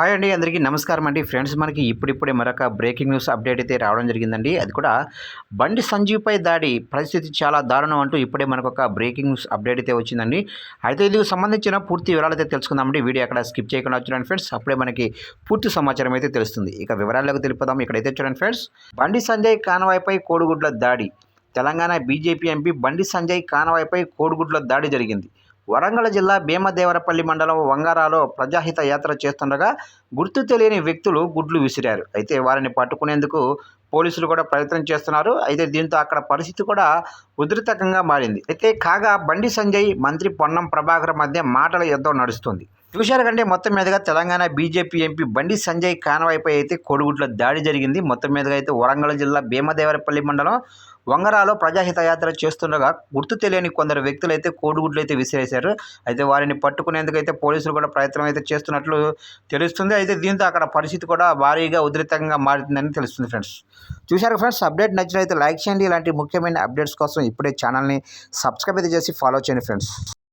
Hi అండి అందరికీ నమస్కారం అండి. ఫ్రెండ్స్ మనకి ఇప్పుడిప్పుడే మరొక బ్రేకింగ్ న్యూస్ అప్డేట్ అయితే రావడం జరిగిందండి. అది కూడా బండి సంజీవ్పై దాడి. పరిస్థితి చాలా దారుణం అంటూ ఇప్పుడే మనకు ఒక బ్రేకింగ్ న్యూస్ అప్డేట్ అయితే వచ్చిందండి. అయితే ఇందుకు సంబంధించిన పూర్తి వివరాలు అయితే తెలుసుకుందామండి. వీడియో అక్కడ స్కిప్ చేయకుండా చూడండి ఫ్రెండ్స్. అప్పుడే మనకి పూర్తి సమాచారం అయితే తెలుస్తుంది. ఇక వివరాల్లోకి తెలిపోదాం. ఇక్కడైతే చూడండి ఫ్రెండ్స్. బండి సంజయ్ కానవాయ్పై కోడిగుడ్ల దాడి. తెలంగాణ బీజేపీ ఎంపీ బండి సంజయ్ కానవాయ్పై కోడిగుడ్ల దాడి జరిగింది. వరంగల్ జిల్లా భీమదేవరపల్లి మండలం వంగారాలో ప్రజాహిత యాత్ర చేస్తుండగా గుర్తు తెలియని వ్యక్తులు గుడ్లు విసిరారు. అయితే వారిని పట్టుకునేందుకు పోలీసులు కూడా ప్రయత్నం చేస్తున్నారు. అయితే దీంతో అక్కడ పరిస్థితి కూడా ఉధృతకంగా మారింది. అయితే కాగా బండి సంజయ్ మంత్రి పొన్నం ప్రభాకర్ మధ్య మాటల యుద్ధం నడుస్తుంది. చూశారు కంటే మొత్తం మీదుగా తెలంగాణ బీజేపీ ఎంపీ బండి సంజయ్ కానవాయిపై అయితే కోడిగుడ్ల దాడి జరిగింది. మొత్తం మీదుగా అయితే వరంగల్ జిల్లా భీమదేవరపల్లి మండలం వంగరాలో ప్రజాహిత యాత్ర చేస్తుండగా గుర్తు తెలియని కొందరు వ్యక్తులు అయితే కోడిగుడ్లు అయితే విసిరేశారు. అయితే వారిని పట్టుకునేందుకు అయితే పోలీసులు కూడా ప్రయత్నం అయితే చేస్తున్నట్లు తెలుస్తుంది. అయితే దీంతో అక్కడ పరిస్థితి కూడా భారీగా ఉధృతంగా మారుతుందని తెలుస్తుంది ఫ్రెండ్స్. చూశారు ఫ్రెండ్స్ అప్డేట్ నచ్చినైతే లైక్ చేయండి. ఇలాంటి ముఖ్యమైన అప్డేట్స్ కోసం ఇప్పుడే ఛానల్ని సబ్స్క్రైబ్ అయితే చేసి ఫాలో చేయండి ఫ్రెండ్స్.